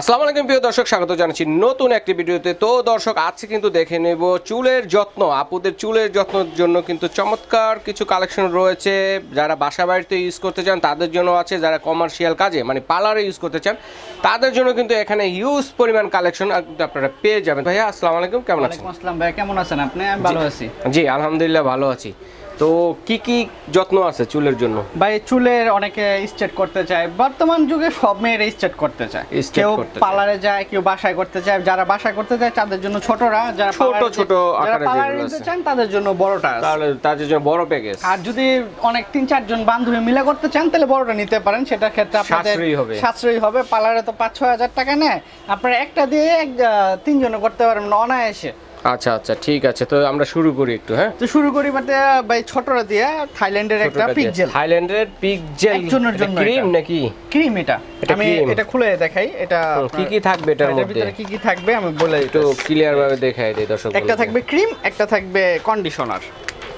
আসসালামু আলাইকুম প্রিয় দর্শক স্বাগত জানাচ্ছি নতুন একটি ভিডিওতে। তো দর্শক আজকে কিন্তু দেখে নেব চুলের যত্ন আপুদের চুলের যত্নের জন্য কিন্তু চমৎকার কিছু কালেকশন রয়েছে। যারা বাসা বাড়িতে ইউজ করতে চান তাদের জন্য আছে। যারা কমার্শিয়াল কাজে মানে পার্লারে ইউজ করতে চান তাদের জন্য কিন্তু এখানে হিউজ পরিমাণ কালেকশন আপনারা পেয়ে যাবেন। ভাইয়া আসসালামু আলাইকুম কেমন আছেন? আসসালাম ভাই কেমন আছেন আপনি? আমি ভালো আছি। জি আলহামদুলিল্লাহ ভালো আছি। তো কি কি যত্ন আছে চুলের জন্য? ভাই চুলের অনেকে স্ট্রেট করতে চায়। বর্তমান যুগে সব মেয়েরা স্ট্রেট করতে চায়। কেউ পার্লারে যায় কেউ বাসায় করতে চায়। যারা বাসায় করতে চায় তাদের জন্য ছোটরা যারা ছোট ছোট আকারে পার্লারে যেগুলো নিতে চান তাদের জন্য বড়টা তাহলে তাদের জন্য বড় প্যাকেজ আর যদি অনেক তিন চারজন বান্ধবী মিলে করতে চান তাহলে বড়টা নিতে পারেন। সেটার ক্ষেত্রে আপনাদের সাশ্রয়ী হবে। সাশ্রয়ী হবে। পার্লারে তো পাঁচ ছয় হাজার টাকা নেয়। আপনারা একটা দিয়ে এক তিনজনে করতে পারবেন অনায়াসে। আচ্ছা আচ্ছা ঠিক আছে তো আমরা শুরু করি একটু হ্যাঁ? তো শুরু করি মানে ভাই ছোটরা দিয়ে থাইল্যান্ডের একটা পিক জেল থাইল্যান্ডের পিক জেল একজনের জন্য ক্রিম নাকি? ক্রিম এটা। আমি এটা খুলে দেখাই এটা কি কি থাকবে এটার মধ্যে? ভিতরে কি কি থাকবে আমি বলে একটু। ক্লিয়ার ভাবে দেখাই দিই দর্শক একটা থাকবে ক্রিম একটা থাকবে কন্ডিশনার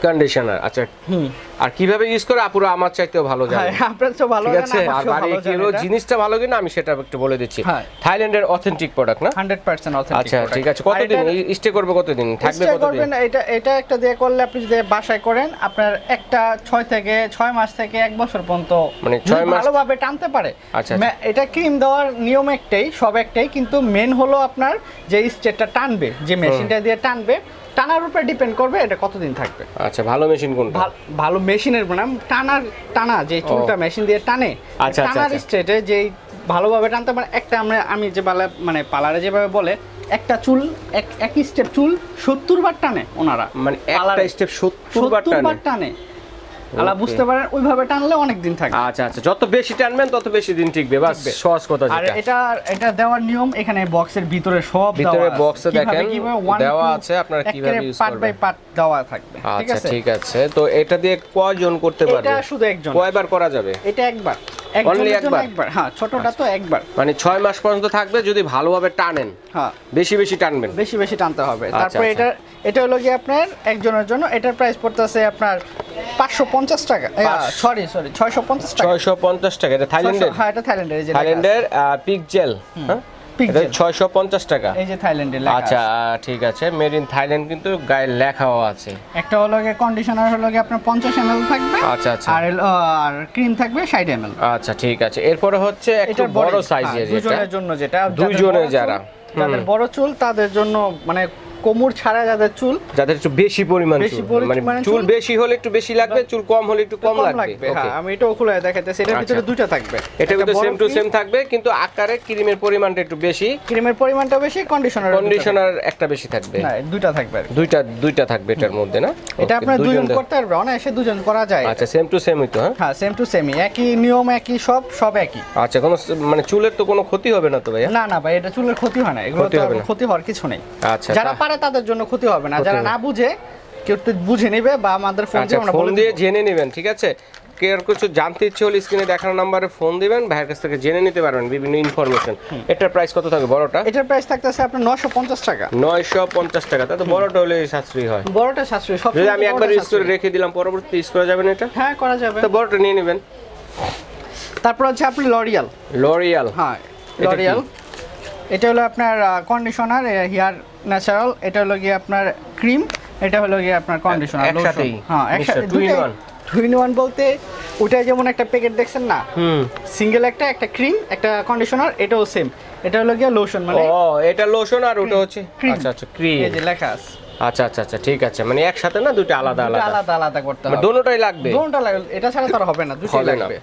কন্ডিশনার আচ্ছা। হুম। আর কীভাবে ইউজ করে? আপুরা আমার চাইতেও ভালো জানে। হ্যাঁ আপনার তো ভালো ঠিক আছে? আর বাড়ি কিলো জিনিস জিনিসটা ভালো কিনা আমি সেটা একটু বলে দিচ্ছি। হ্যাঁ। থাইল্যান্ডের অথেন্টিক প্রোডাক্ট না? 100% অথেন্টিক আচ্ছা ঠিক আছে। কতদিন? স্টে করবে কতদিন? থাকবে কতদিন? এটা এটা একটা দিয়ে করলে আপনি যদি বাসায় করেন আপনার একটা ছয় থেকে ছয় মাস থেকে এক বছর পর্যন্ত মানে যদি ছয় মাস- ভালোভাবে টানতে পারে। আচ্ছা, এটা ক্রিম দেওয়ার নিয়ম একটাই সব একটাই কিন্তু মেন হলো আপনার যে স্টেটটা টানবে যে মেশিনটা দিয়ে টানবে টানার উপরে ডিপেন্ড করবে এটা কতদিন থাকবে। আচ্ছা ভালো মেশিন কোনটা? ভালো মেশিনের নাম টানার টানা যে চুলটা মেশিন দিয়ে টানে আচ্ছা, আচ্ছা, টানার আচ্ছা। স্টেটে যে ভালোভাবে টানতে পারে একটা আমরা আমি যে পালা মানে পালারে যেভাবে বলে একটা চুল এক একই স্টেপ চুল সত্তর বার টানে ওনারা। মানে একটা স্টেপ 70 সত্তর বার টানে। আলা বুঝতে পারেন ওইভাবে টানলে অনেক দিন থাকে। আচ্ছা আচ্ছা। যত বেশি টানবেন তত বেশি দিন টিকবে বাস সহজ কথা আর এটা এটা দেওয়ার নিয়ম এখানে বক্সের ভিতরে সব ভিতরে কীভাবে দেখেন, কীভাবে দেওয়া আছে, আপনারা কীভাবে use পার্ট বাই পার্ট দেওয়া থাকবে ঠিক আচ্ছা আছে? ঠিক আছে। তো এটা দিয়ে কয়জন করতে পারবে? এটা শুধু একজন। কয়বার করা যাবে? এটা একবার। জন্য একবার? একবার। হ্যাঁ ছোটটা তো একবার। মানে ছয় মাস পর্যন্ত থাকবে যদি ভালোভাবে টানেন। হ্যাঁ। বেশি বেশি টানবেন। বেশি বেশি টানতে হবে। আচ্ছা, তারপরে আচ্ছা। এটা এটা হলো কি আপনার একজনের জন্য এটার প্রাইস পড়তেছে আপনার পাঁচশো পঞ্চাশ টাকা। পাঁচ- সরি সরি ছয়শো পঞ্চাশ টাকা। ছয়শো পঞ্চাশ টাকা এটা থাইল্যান্ডের হ্যাঁ এটা থাইল্যান্ডের থাইল্যান্ডের পিক জেল হ্যাঁ। ছয়শো পঞ্চাশ টাকা। এই যে থাইল্যান্ডের লেখা আচ্ছা ঠিক আছে। মেড ইন থাইল্যান্ড কিন্তু গায়ে লেখাও আছে। একটা হলো কন্ডিশনার হলো আপনার পঞ্চাশ এমএল থাকবে। আচ্ছা, আচ্ছা। আর আর ক্রিম থাকবে ষাট এমএল আচ্ছা ঠিক আছে। এরপরে হচ্ছে একটা বড় সাইজের দুজনের জন্য যেটা চুল- যারা। যাদের বড় চুল তাদের জন্য মানে কোমর ছাড়া যাদের চুল যাদের একটু বেশি পরিমাণ বেশি চুল মানে চুল বেশি হলে একটু বেশি লাগবে চুল কম হলে একটু কম লাগবে। হ্যাঁ আমি এটাও খুলে দেখাইতেছি এটার ভিতরে আচ্ছা। দুইটা থাকবে। এটা কিন্তু সেম টু সেম থাকবে কিন্তু আকারে ক্রিমের পরিমাণটা একটু বেশি। ক্রিমের পরিমাণটা বেশি কন্ডিশনার কন্ডিশনার একটা বেশি থাকবে। না দুইটা থাকবে আর কি। দুইটা দুইটা থাকবে এটার মধ্যে না? এটা আপনার দুজন দুইজন করতে পারবে অনায়াসে দুজন করা যায়। আচ্ছা সেম টু সেমই তো হ্যাঁ? হ্যাঁ সেম টু সেমই একই নিয়ম একই সব সব একই। আচ্ছা কোনো মানে চুলের তো কোনো ক্ষতি হবে না তো ভাই না না ভাই এটা চুলের ক্ষতি হয় না। এগুলো ক্ষতি তো। ক্ষতি হওয়ার কিছু নেই। আচ্ছা যারা পারে তাদের জন্য ক্ষতি হবে না। যারা না বুঝে কেউ একটু বুঝে নেবে বা আমাদের ফোন আচ্ছা দিয়ে আমরা ফোন দিয়ে জেনে নেবেন ঠিক আছে? কে আর কিছু জানতে ইচ্ছে হলে স্ক্রিনে দেখানো নাম্বারে ফোন দিবেন ভাইয়ের কাছ থেকে জেনে নিতে পারবেন বিভিন্ন ইনফরমেশন এটার প্রাইস কত থাকবে বড়টা? এটার প্রাইস থাকতেছে আপনার নশো পঞ্চাশ টাকা। নয়শো পঞ্চাশ টাকা তা তো বড়টা হলে সাশ্রয়ী হয়। বড়টা সাশ্রয়ী সব যদি আমি একবার করে রেখে দিলাম পরবর্তী ইউজ করা যাবে না এটা? হ্যাঁ করা যাবে। তো বড়টা নিয়ে নেবেন। তারপর হচ্ছে আপনি লরিয়াল লরিয়াল হ্যাঁ লরিয়াল এটা হলো আপনার কন্ডিশনার হেয়ার ন্যাচারাল এটা হলো গিয়ে আপনার ক্রিম এটা হলো গিয়ে আপনার কন্ডিশনার একসাথেই? হ্যাঁ একসাথে in দুইটাই one? টু ইন ওয়ান বলতে ওটা যেমন একটা প্যাকেট দেখছেন না হুম। সিঙ্গেল একটা একটা ক্রিম একটা কন্ডিশনার এটাও সেম এটা হলো গিয়ে লোশন মানে ও এটা লোশন আর ওটা হচ্ছে আচ্ছা আচ্ছা ক্রিম এই যে লেখা আছে। আচ্ছা আচ্ছা আচ্ছা ঠিক আছে মানে একসাথে না দুটো আলাদা আলাদা? আলাদা আলাদা করতে মানে হবে। দোনোটাই লাগবে? দুটোটা লাগবে এটা ছাড়া তো আর হবে না দুটোই লাগবে।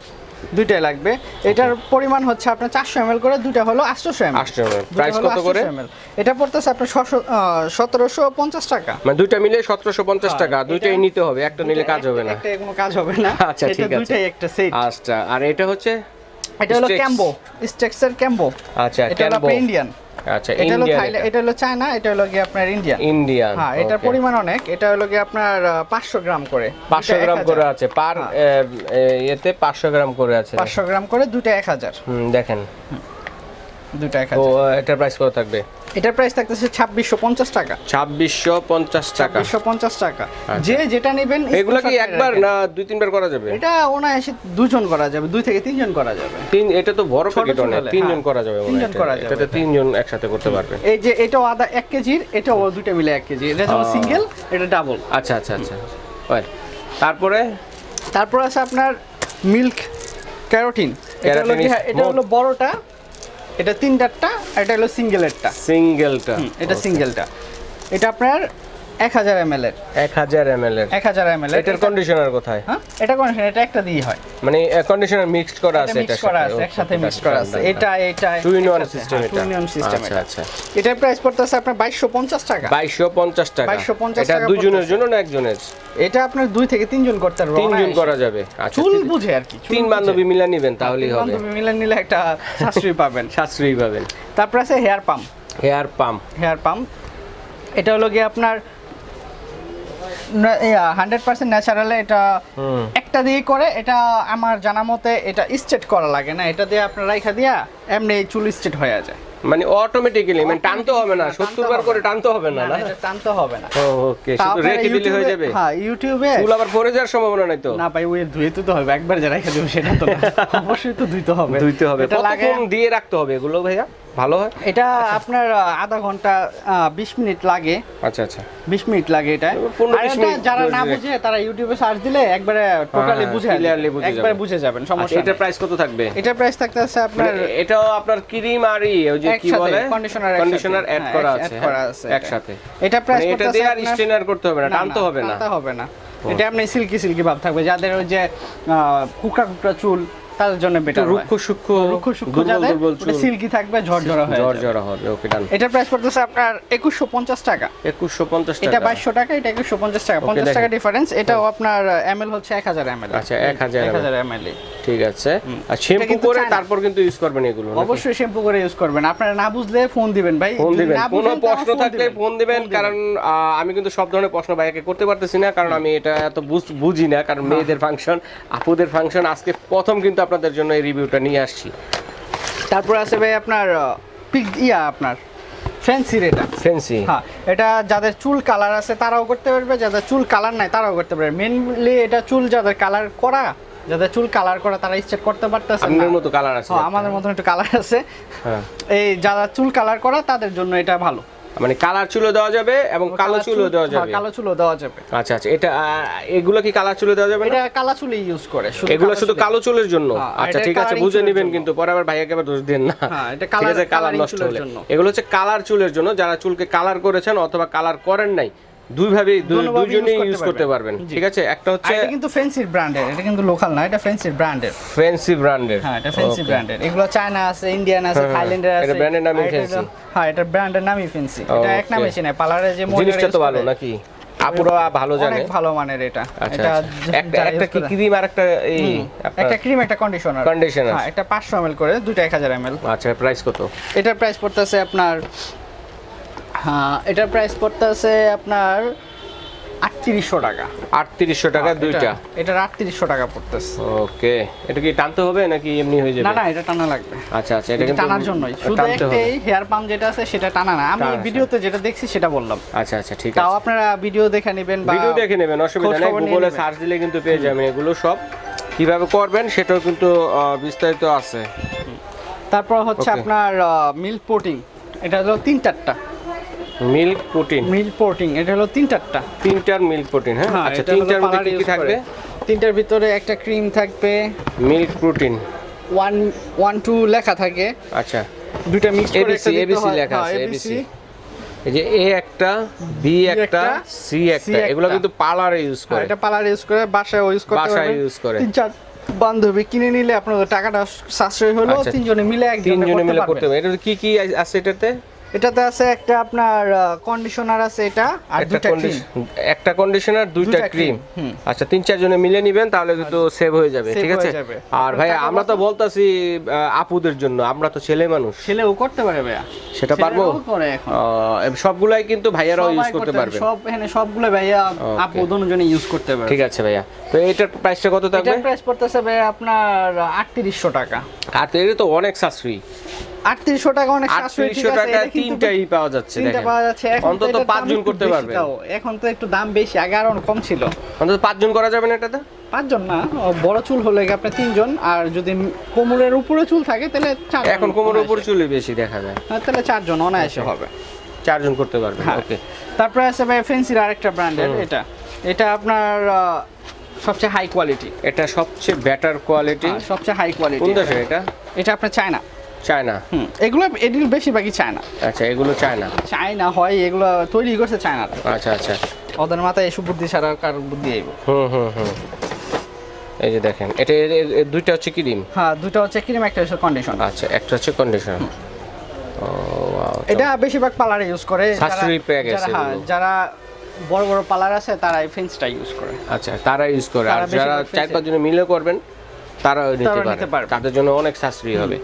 দুইটাই লাগবে। এটার পরিমাণ হচ্ছে আপনার চারশো এম করে দুইটা হলো আটশোশো এম 800 ml Price কত করে? এটা পড়তেছে আপনার সতেরোশো পঞ্চাশ টাকা। মানে দুইটা মিলে সতেরোশো পঞ্চাশ হ্যাঁ, টাকা। দুইটাই নিতে হবে একটা নিলে কাজ হবে না। কোনো কাজ হবে না। আচ্ছা, ঠিক আছে। দুইটাই একটা সেট আচ্ছা আর এটা হচ্ছে? এটা হলো ক্যাম্বো স্টেক্সের ক্যাম্বো আচ্ছা এটা হলো ইন্ডিয়ান আচ্ছা এটা হলো থাইল্যান্ড এটা হলো চায়না এটা হলো গিয়ে আপনার ইন্ডিয়ান ইন্ডিয়ান হ্যাঁ এটার পরিমাণ অনেক এটা হলো গিয়ে আপনার পাঁচশো গ্রাম করে। পাঁচশো গ্রাম করে আছে পার হ্যাঁ। এতে পাঁচশো গ্রাম করে আছে। পাঁচশো গ্রাম করে দুটো এক হাজার। হুম দেখেন। দুটো এক তো এটার প্রাইস কত থাকবে? এটার প্রাইস থাকতেছে ছাব্বিশশো পঞ্চাশ টাকা। ছাব্বিশশো পঞ্চাশ টাকা। ছাব্বিশশো পঞ্চাশ টাকা। আচ্ছা। যে যেটা নেবেন এগুলো কি একবার না দুই তিনবার করা যাবে? এটা অনায়াসে দুজন করা যাবে দুই থেকে তিনজন করা যাবে। তিন এটা তো বড় প্যাকেট অনেক। তিনজন হ্যাঁ। করা যাবে তিনজন করা যাবে এটাতে তিনজন একসাথে করতে পারবে। এই যে এটাও আদা এক কেজির এটাও মিলে এক কেজি। এটা যেমন সিঙ্গেল এটা ডাবল আচ্ছা আচ্ছা আচ্ছা। তারপরে? তারপর আছে আপনার মিল্ক ক্যারোটিন এটা হলো বড়টা এটা তিনটারটা আর এটা হলো সিঙ্গেলেরটা সিঙ্গেলটা এটা সিঙ্গেলটা এটা আপনার এক হাজার এম এর। এক হাজার এম এর। এক হাজার এম এটার কন্ডিশনার কোথায়? হ্যাঁ? এটা কন্ডিশন এটা একটা দিয়ে হয়। মানে কন্ডিশনার মিক্সড করা আছে মিক্স করা আছে একসাথে মিক্স করা আছে। এটা এটা টু ইন ওয়ান সিস্টেম এটা two in one system আচ্ছা আচ্ছা। এটার প্রাইস পড়তেছে আপনার বাইশশো পঞ্চাশ টাকা। বাইশশো পঞ্চাশ টাকা। 2250 এটা টাকা পড়তেছে। জন্য না একজনের? এটা আপনার দুই থেকে তিনজন করতে পারবে তিনজন। করা যাবে। আচ্ছা চুল বুঝে আর কি তিন বান্ধবী মিলা নিবেন তাহলেই হবে। বান্ধবী মিলে নিলে একটা সাশ্রয়ী পাবেন। সাশ্রয়ী পাবেন। তারপর আছে hair pump hair pump hair pump এটা হলো গিয়ে আপনার হান্ড্রেড পার্সেন্ট ন্যাচারালে এটা একটা দিয়ে করে এটা আমার জানা মতে এটা করা লাগে না। এটা দিয়ে আপনার রাইখা দিয়া এমনি চুল হয়ে যায়। মানে অটোমেটিক্যালি মানে টানতে হবে না টানতে সত্তর বার করে টানতে হবে না না, এটা টানতে হবে না। ওকে শুধু রেখে দিলে হয়ে যাবে? হ্যাঁ ইউটিউবে চুল আবার পরে যাওয়ার সম্ভাবনা নাই তো? না ভাই ওই ধুয়ে তো হবে একবার যা রেখে দেবো সেটা তো না। অবশ্যই তো ধুইতে হবে। ধুইতে হবে। কতক্ষণ দিয়ে রাখতে হবে এগুলো ভাইয়া? ভালো হয়? এটা আপনার আহ, আধা ঘণ্টা বিশ মিনিট লাগে। আচ্ছা আচ্ছা। বিশ মিনিট লাগে এটা। আর এটা যারা না বুঝে তারা ইউটিউবে সার্চ দিলে একবারে টোটালি হ্যাঁ, বুঝে clearly বুঝে একবারে বুঝে যাবেন আচ্ছা সমস্যা নেই। প্রাইস কত থাকবে? এটা প্রাইস থাকতে আছে আপনার মানে এটাও আপনার ক্রিম আর ই ওই যে কি বলে? একসাথে। কন্ডিশনার অ্যাড হ্যাঁ, করা আছে করা হ্যাঁ, আছে এটা। একসাথে। এটা প্রাইস মানে এটা দিয়ে আর স্ট্রেনার করতে হবে না টানতে হবে না? টানতে হবে না। এটা আপনি সিল্কি সিল্কি ভাব থাকবে যাদের ওই যে কুকড়া কুকড়া চুল জন্য বেটার রুক্ষ সূক্ষ্ম রুক্ষ সূক্ষ্ম যাদের সিল্কি থাকবে ঝরঝরা হয়ে। জ্বর হবে ওকে ডান এটার প্রাইস পড়তেছে আপনার একুশশো পঞ্চাশ টাকা। একুশশো পঞ্চাশ এটা টাকা। বাইশশো টাকা এটা একুশশো পঞ্চাশ টাকা। Okay, পঞ্চাশ টাকা ডিফারেন্স এটাও আপনার এমএল হচ্ছে এক হাজার এমএল আচ্ছা, 1000 এক হাজার এমএল ঠিক আছে। আর শ্যাম্পু করে তারপর কিন্তু ইউজ করবেন এগুলো অবশ্যই শ্যাম্পু করে ইউজ করবেন। আপনারা না বুঝলে ফোন দিবেন ভাই। ফোন দিবেন। কোনো প্রশ্ন থাকলে ফোন দিবেন কারণ আমি কিন্তু সব ধরনের প্রশ্ন ভাইয়াকে করতে পারতেছি না কারণ আমি এটা এত বুঝ- বুঝি না কারণ মেয়েদের ফাংশন আপুদের ফাংশন আজকে প্রথম কিন্তু আপনাদের জন্য এই রিভিউটা নিয়ে আসছি। তারপর আছে ভাই আপনার পিক ইয়া আপনার ফ্যান্সি এটা ফেন্সি হ্যাঁ এটা যাদের চুল কালার আছে তারাও করতে পারবে যাদের চুল কালার নাই তারাও করতে পারবে। মেনলি এটা চুল যাদের কালার করা যাদের চুল কালার করা তারা স্ট্রেট করতে পারতেছে না। আপনার মতো কালার আছে হ্যাঁ, আমাদের মতন একটু কালার আছে। হ্যাঁ। এই যারা চুল কালার করা তাদের জন্য এটা ভালো। মানে কালার চুলও দেওয়া যাবে এবং কালো চুলো চুলও দেওয়া হ্যাঁ, যাবে। কালো চুলো দেওয়া যাবে। আচ্ছা আচ্ছা এটা এগুলো কি কালার চুলে দেওয়া যাবে এটা কালো চুলে ইউজ করে এগুলো শুধু কালো চুলের জন্য? হ্যাঁ, আচ্ছা ঠিক আছে বুঝে নেবেন কিন্তু পরে আবার ভাইয়াকে আবার দোষ দেন না। হ্যাঁ, এটা কালার কালার নষ্ট হলে। এগুলো হচ্ছে কালার চুলের জন্য যারা চুলকে কালার করেছেন অথবা কালার করেন নাই দুইভাবেই দুই- দোনোভাবে দুইজনেই ইউজ করতে পারবেন। ঠিক আছে? একটা হচ্ছে এটা কিন্তু ফ্যান্সির ব্র্যান্ডের এটা কিন্তু লোকাল না এটা ব্র্যান্ডের ফ্যান্সি ব্র্যান্ডের হ্যাঁ এটা ফ্যান্সি ব্র্যান্ডের এগুলো চায়না আছে ইন্ডিয়ান আছে হ্যাঁ, হ্যাঁ। থাইল্যান্ডের আছে এটা এর নামই এটা। হলো- হ্যাঁ এটা ব্র্যান্ডের নামই ফ্যান্সি এটা এক নামে চিনে পার্লারে যে মহিলারা জিনিসটা তো ভালো নাকি? আপুরা ভালো জানে। অনেক ভালো মানের এটা। আচ্ছা এটা আচ্ছা। একটা কি ক্রিম আর একটা এই একটা ক্রিম একটা কন্ডিশনার Conditioner। হ্যাঁ এটা পাঁচশো এমএল করে দুইটা এক হাজার এমএল আচ্ছা প্রাইস কত? এটার প্রাইস পড়তেছে আপনার হ্যাঁ এটার প্রাইস পড়তেছে আপনার আটত্রিশশো টাকা। আটত্রিশশো টাকা হ্যাঁ, দুইটা? এটা- এটার আটত্রিশশো টাকা পড়তেছে। ওকে এটা কি টানতে হবে নাকি এমনি হয়ে যাবে? না না এটা টানা লাগবে। আচ্ছা আচ্ছা এটা টানার জন্যই। শুধু একটাই হেয়ার পাম্প যেটা আছে সেটা টানা না। আমি ভিডিওতে যেটা দেখছি সেটা বললাম। আচ্ছা আচ্ছা ঠিক তাও আপনারা ভিডিও দেখে নেবেন বা ভিডিও দেখে নেবেন অসুবিধা নেই। গুগলে সার্চ দিলে কিন্তু পেয়ে যাবেন এগুলো সব। কীভাবে করবেন সেটাও কিন্তু বিস্তারিত আছে। তারপর হচ্ছে. আপনার মিল্ক পোটিং এটা হলো তিন চারটা মিল্ক প্রোটিন। মিল্ক পোটিং এটা হলো তিন চারটা তিনটার মিল্ক প্রোটিন হ্যাঁ? হ্যাঁ, আচ্ছা তিনটার মধ্যে কি থাকবে? তিনটার ভিতরে একটা ক্রিম থাকবে। Milk protein. One one two লেখা থাকে। আচ্ছা। দুইটা মিক্স করে ABC হয়। লেখা হ্যাঁ, আছে ABC এই যে এ একটা বি একটা সি একটা। এগুলো কিন্তু পার্লারে ইউজ হ্যাঁ, করে। এটা পার্লার ইউজ করে বাসায় ইউজ করতে বাসায় use করে। তিন চার বান্ধবী কিনে নিলে আপনার টাকাটা সাশ্রয় হলো আচ্ছা। তিনজনে মিলে একজনে তিনজনে মিলে করতে করতে হবে। এটা কি কি আছে এটাতে? এটাতে আছে একটা আপনার কন্ডিশনার আছে এটা আর দুইটা ক্রিম একটা কন্ডিশনার দুইটা ক্রিম আচ্ছা তিন চার জনে মিলে নিবেন তাহলে কিন্তু সেভ হয়ে যাবে ঠিক আছে? আর ভাই আমরা তো বলতাছি আপুদের জন্য আমরা তো ছেলে মানুষ। ছেলেও করতে পারে ভাইয়া। সেটা পারব? করে এখন। সবগুলাই কিন্তু ভাইয়ারাও ইউজ করতে পারবে। সব এখানে সবগুলো ভাইয়া. আপু দুজনে ইউজ করতে পারবে। ঠিক আছে ভাইয়া। তো এটার প্রাইসটা কত থাকবে? এটার প্রাইস পড়তেছে ভাইয়া আপনার আটত্রিশশো টাকা। আর তো এটা তো অনেক সাশ্রয়ী। আটত্রিশশো টাকা অনেক সাশ্রয়ী ঠিক আটত্রিশশো আছে, টাকা তিনটাই পাওয়া যাচ্ছে তিনটা পাওয়া যাচ্ছে অন্তত এটার দাম পাঁচজন একটু করতে পারবে এখন তো একটু দাম বেশি আগে আরও কম ছিল। অন্তত পাঁচজন করা যাবে না এটাতে? পাঁচজন না বড় চুল হলে কি আপনার তিনজন আর যদি কোমরের উপরে চুল থাকে তাহলে চারজন এখন কোমরের উপর। চুলই বেশি দেখা যায়। হ্যাঁ, তাহলে চারজন অনায়াসে হবে। চারজন করতে পারবে হ্যাঁ। ওকে। তারপরে আছে ভাই ফেন্সির আরেকটা ব্র্যান্ডের এটা। এটা আপনার সবচেয়ে হাই কোয়ালিটি এটা সবচেয়ে বেটার কোয়ালিটি সবচেয়ে হাই কোয়ালিটি কোন দেশে এটা? এটা আপনার চায়না চায়না? হুম এগুলো এগুলো বেশিরভাগই চায়না। আচ্ছা এগুলো চায়না? চায়না হয় এগুলো তৈরি করছে চায়না আচ্ছা আচ্ছা। ওদের মাথায় এসব বুদ্ধি ছাড়া কার বুদ্ধি আইব হুম হুম হুম। এই যে দেখেন এটা দুইটা হচ্ছে ক্রিম হ্যাঁ দুটো হচ্ছে ক্রিম একটা হচ্ছে কন্ডিশন আচ্ছা একটা হচ্ছে কন্ডিশন এটা বেশিরভাগ পার্লারে ইউজ করে যারা- হ্যাঁ, যারা বড় বড় পার্লার আছে তারা এই ফেন্সটা ইউজ করে। আচ্ছা তারা ইউজ করে। আর যারা চার পাঁচজনে মিলে করবেন তারাও নিতে তারা পারে তাদের জন্য অনেক সাশ্রয়ী হবে।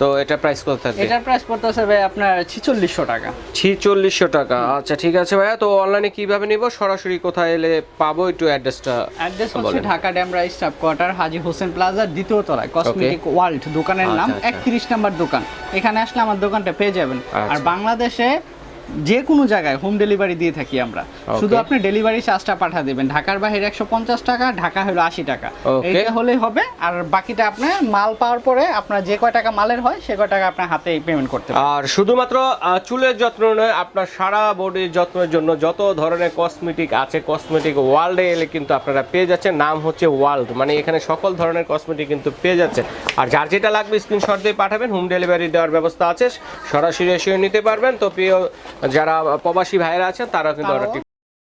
তো এটা প্রাইস কত থাকবে? এটার প্রাইস পড়তেছে ভাই আপনার ছিচল্লিশশো টাকা। ছিচল্লিশশো টাকা। আচ্ছা ঠিক আছে ভাইয়া তো অনলাইনে কীভাবে নিব? সরাসরি কোথায় এলে পাবো? একটু অ্যাড্রেসটা অ্যাড্রেস হচ্ছে। Dhaka Demra staff quarter Haji Hossain plaza দ্বিতীয় তলায় কসমেটিক ওয়ার্ল্ড দোকানের নাম আচ্ছা, আচ্ছা। একত্রিশ নাম্বার দোকান। এখানে আসলে আমার দোকানটা পেয়ে যাবেন। আর আচ্ছা। বাংলাদেশে যে কোনো জায়গায় হোম ডেলিভারি দিয়ে থাকি আমরা। শুধু আপনি ডেলিভারি চার্জটা পাঠা দেবেন। ঢাকার বাইরে একশো পঞ্চাশ টাকা ঢাকা হলো আশি টাকা. এইটা হলেই হবে। আর বাকিটা আপনার মাল পাওয়ার পরে আপনার যে কয় টাকা মালের হয় সে কয় টাকা আপনার হাতে পেমেন্ট করতে আর শুধুমাত্র চুলের যত্ন নয় আপনার সারা বডির যত্নের জন্য যত ধরনের কসমেটিক আছে কসমেটিক ওয়ার্ল্ডে এলে কিন্তু আপনারা পেয়ে যাচ্ছেন। নাম হচ্ছে ওয়ার্ল্ড মানে এখানে সকল ধরনের কসমেটিক কিন্তু পেয়ে যাচ্ছে। আর যার যেটা লাগবে স্ক্রিনশট দিয়ে পাঠাবেন হোম ডেলিভারি দেওয়ার ব্যবস্থা আছে। সরাসরি এসে নিতে পারবেন। তো প্রিয় যারা প্রবাসী ভাইয়েরা আছেন তারা কিন্তু অর্ডারটি